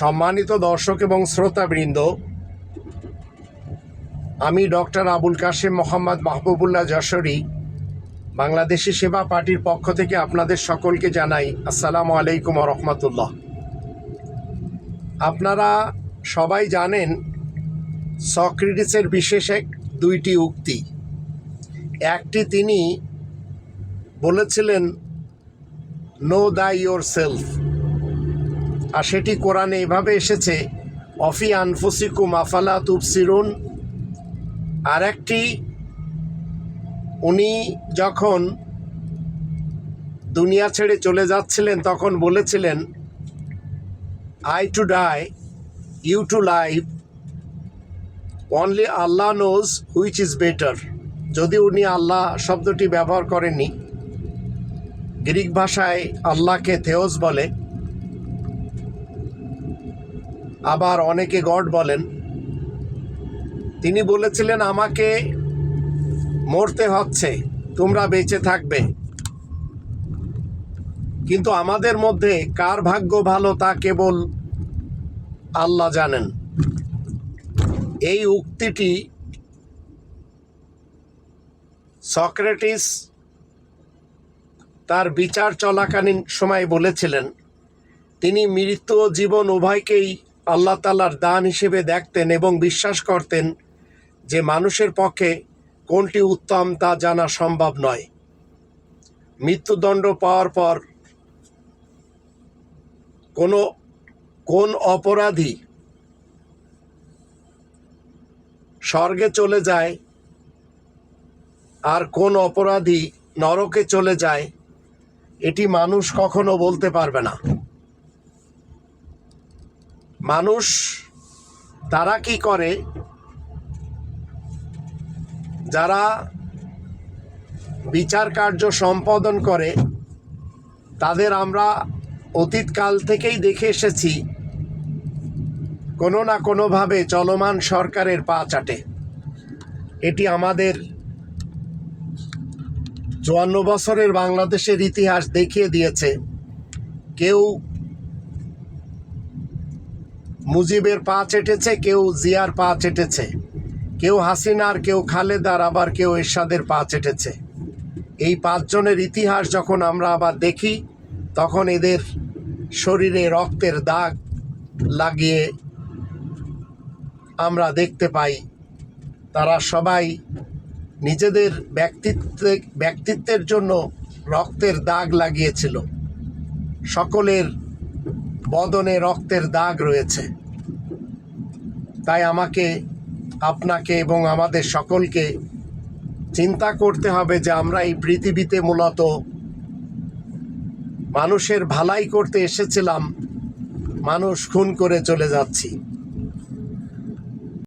সম্মানিত দর্শক এবং শ্রোতাবৃন্দ, আমি ডক্টর আবুল কাশেম মোহাম্মদ মাহবুবুল্লাহ যশোরী, বাংলাদেশি সেবা পার্টির পক্ষ থেকে আপনাদের সকলকে জানাই আসসালামু আলাইকুম রহমতুল্লাহ। আপনারা সবাই জানেন সক্রেটিসের বিশেষ এক দুইটি উক্তি। একটি তিনি বলেছিলেন নো দাই ইয়োর সেলফ আর সেটি কোরআনে এভাবে এসেছে, অফি আনফুসিকুম আফালা তুবসিরুন। আর একটি, উনি যখন দুনিয়া ছেড়ে চলে যাচ্ছিলেন, তখন বলেছিলেন I to die you to live only Allah knows which is better যদি উনি আল্লাহ শব্দটি ব্যবহার করেননি, গ্রিক ভাষায় আল্লাহকে থেওস বলে আবার অনেকে গড বলেন। তিনি বলেছিলেন, আমাকে মরতে হচ্ছে, তোমরা বেঁচে থাকবে। কিন্তু আমাদের মধ্যে কার ভাগ্য ভালো তা কেবল আল্লাহ জানেন। এই উক্তিটি সক্রেটিস তার বিচার চলাকালীন সময় বলেছিলেন, তিনি মৃত্যু ও জীবন উভয়কেই আল্লাহ তালার দান হিসেবে দেখতেন এবং বিশ্বাস করতেন যে মানুষের পক্ষে কোনটি উত্তম তা জানা সম্ভব নয়। মৃত্যুদণ্ড পাওয়ার পর কোনো, কোন অপরাধী স্বর্গে চলে যায় আর কোন অপরাধী নরকে চলে যায়, এটি মানুষ কখনো বলতে পারবে না। মানুষ তারা কি করে? যারা বিচার কার্য সম্পাদন করে, তাদের আমরা অতীতকাল থেকেই দেখে এসেছি, কোনো না কোনোভাবে চলমান সরকারের পা চাটে। এটি আমাদের চুয়ান্ন বছরের বাংলাদেশের ইতিহাস দেখিয়ে দিয়েছে। কেউ মুজিবের পা চেটেছে, কেউ জিয়ার পা চেটেছে। কেউ হাসিনার, কেউ খালেদার, আবার কেউ এরশাদের পা চেটেছে। এই পাঁচজনের ইতিহাস যখন আমরা আবার দেখি, তখন এদের শরীরে রক্তের দাগ লাগিয়ে আমরা দেখতে পাই, তারা সবাই নিজেদের ব্যক্তিত্বে, ব্যক্তিত্বের জন্য রক্তের দাগ লাগিয়েছিল। সকলের বদনে রক্তের দাগ রয়েছে। তাই আমাকে, আপনাকে এবং আমাদের সকলকে চিন্তা করতে হবে যে আমরা এই পৃথিবীতে মূলত মানুষের ভালাই করতে এসেছিলাম, মানুষ খুন করে চলে যাচ্ছি।